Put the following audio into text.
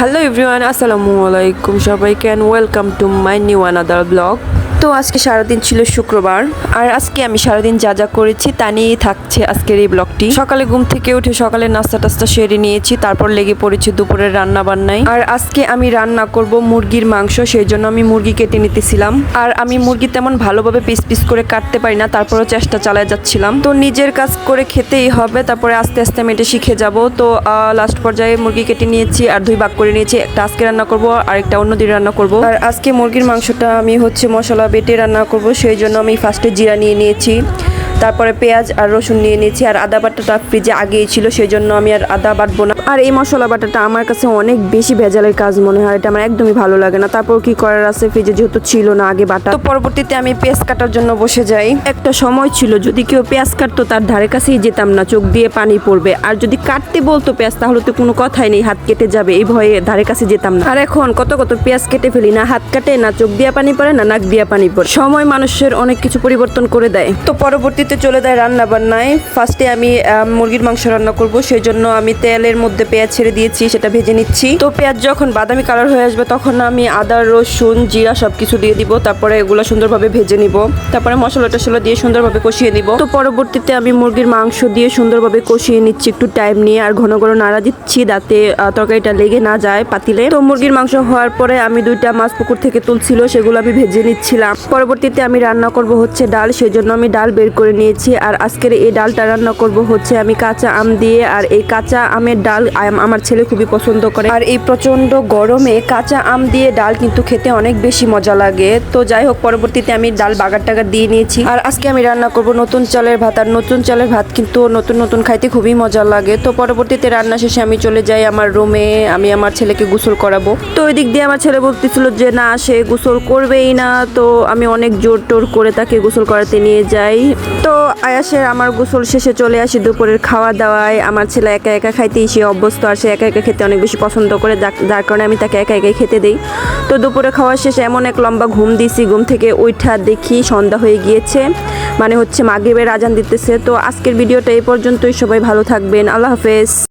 Hello everyone আসসালামু আলাইকুম সবাইকে and welcome to my new another blog তো আজকে সারাদিন ছিল শুক্রবার, আর আজকে আমি সারাদিন যা যা করেছি তা নিয়েই থাকছে আজকের এই ব্লগটি। সকালে ঘুম থেকে উঠে সকালে নাস্তা টাস্তা সেরে নিয়েছি, তারপর লেগে পড়েছি দুপুরের রান্না বান্নায় আর আজকে আমি রান্না করব মুরগির মাংস, সেই জন্য আমি মুরগি কেটে নিতেছিলাম। আর আমি মুরগি তেমন ভালোভাবে পিস পিস করে কাটতে পারি না, তারপরও চেষ্টা চালায় যাচ্ছিলাম। তো নিজের কাজ করে খেতেই হবে, তারপরে আস্তে আস্তে আমি এটা শিখে যাব। তো লাস্ট পর্যায়ে মুরগি কেটে নিয়েছি, আর দুই ভাগ করে নিয়েছি, একটা আজকে রান্না করব আর একটা অন্য দিন রান্না করব। আর আজকে মুরগির মাংসটা আমি হচ্ছে মশলা বেটে রান্না করব সেই জন্য আমি ফার্স্টে জিরা নিয়ে নিয়েছি। তারপরে পেঁয়াজ আর রসুন নিয়ে নিয়েছি, আর আদা বাটাটা ফ্রিজে আগেই ছিল সেই জন্য আমি আর আদা বাটবো না। আর এই মশলা বাটাটা আমার কাছে অনেক বেশি ভেজালের কাজ মনে হয়, এটা আমার একদমই ভালো লাগে না। তারপর কি করার আছে? ফ্রিজে যেহেতু ছিল না আগে বাটা। তো পরবর্তীতে আমি পেঁয়াজ কাটার জন্য বসে যাই। একটা সময় ছিল, যদি কেউ পেঁয়াজ কাটতো, তার ধারে কাছেই যেতাম না, চোখ দিয়ে পানি পড়বে। আর যদি কাটতে বলতো পেঁয়াজ, তাহলে তো কোনো কথাই নেই, হাত কেটে যাবে, এই ভয়ে ধারে কাছে যেতাম না। আর এখন কত কত পেঁয়াজ কেটে ফেলি, না হাত কাটে, না চোখ দিয়ে পানি পড়ে, না নাক দিয়ে পানি পড়ে। সময় মানুষের অনেক কিছু পরিবর্তন করে দেয়। তো পরবর্তীতে চলে যায় রান্না বান্নায়। ফার্স্টে আমি মুরগির মাংস রান্না করব সেই জন্য আমি তেলের মধ্যে পেঁয়াজ ছেড়ে দিয়েছি, সেটা ভেজে নিচ্ছি। তো পেঁয়াজ যখন বাদামি কালার হয়ে আসবে, তখন আমি আদা, রসুন, জিরা সব কিছু দিয়ে দিব, তারপরে এগুলো সুন্দরভাবে ভেজে নিব। তারপরে মশলা টশলা দিয়ে সুন্দরভাবে কষিয়ে নিব। তো পরবর্তীতে আমি মুরগির মাংস দিয়ে সুন্দরভাবে কষিয়ে নিচ্ছি, একটু টাইম নিয়ে, আর ঘন ঘন নাড়া দিচ্ছি যাতে তরকারিটা লেগে না যায় পাতিলে। তো মুরগির মাংস হওয়ার পরে আমি দুইটা মাছ পুকুর থেকে তুলছিল, সেগুলো আমি ভেজে নিচ্ছিলাম। পরবর্তীতে আমি রান্না করব হচ্ছে ডাল সেই জন্য আমি ডাল বের করে নিয়েছি আর আজকের এই ডালটা রান্না করব হচ্ছে আমি কাঁচা আম দিয়ে আর এই কাঁচা আমের ডাল আমার ছেলে খুবই পছন্দ করে। আর এই প্রচণ্ড গরমে কাঁচা আম দিয়ে ডাল কিন্তু খেতে অনেক বেশি মজা লাগে। তো যাই হোক, পরবর্তীতে আমি ডাল বাগার টাগার দিয়ে নিয়েছি। আর আজকে আমি রান্না করব নতুন চালের ভাত। আর নতুন চালের ভাত কিন্তু নতুন নতুন খাইতে খুবই মজা লাগে। তো পরবর্তীতে রান্না শেষে আমি চলে যাই আমার রুমে আমি আমার ছেলেকে গোসল করাবো। তো ওই দিক দিয়ে আমার ছেলে বলতেছিল যে, না, সে গোসল করবেই না। তো আমি অনেক জোর টোর করে তাকে গোসল করাতে নিয়ে যাই। তো আয়াসের আমার গোসল শেষে চলে আসি দুপুরের খাওয়া দাওয়ায় আমার ছেলে একা একা খাইতেই সে অভ্যস্ত আর সে একা একা খেতে অনেক বেশি পছন্দ করে যার- কারণে আমি তাকে একা একাই খেতে দিই। তো দুপুরে খাওয়ার শেষে এমন এক লম্বা ঘুম দিছি, ঘুম থেকে ওইটা দেখি সন্ধ্যা হয়ে গিয়েছে মানে হচ্ছে মাগরিবের আজান দিতেছে। তো আজকের ভিডিওটা এই পর্যন্তই, সবাই ভালো থাকবেন, আল্লাহ হাফেজ।